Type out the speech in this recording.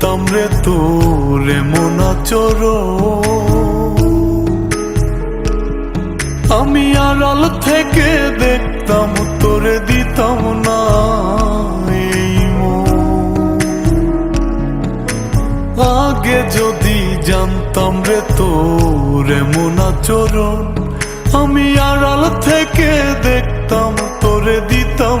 জানতাম রে তোর এমন আচর আমি আড়াল থেকে দেখতাম তোরে দিতাম না আগে যদি জানতাম রে তোর এমন আচরণ, আমি আর আড়াল থেকে দেখতাম তোরে দিতাম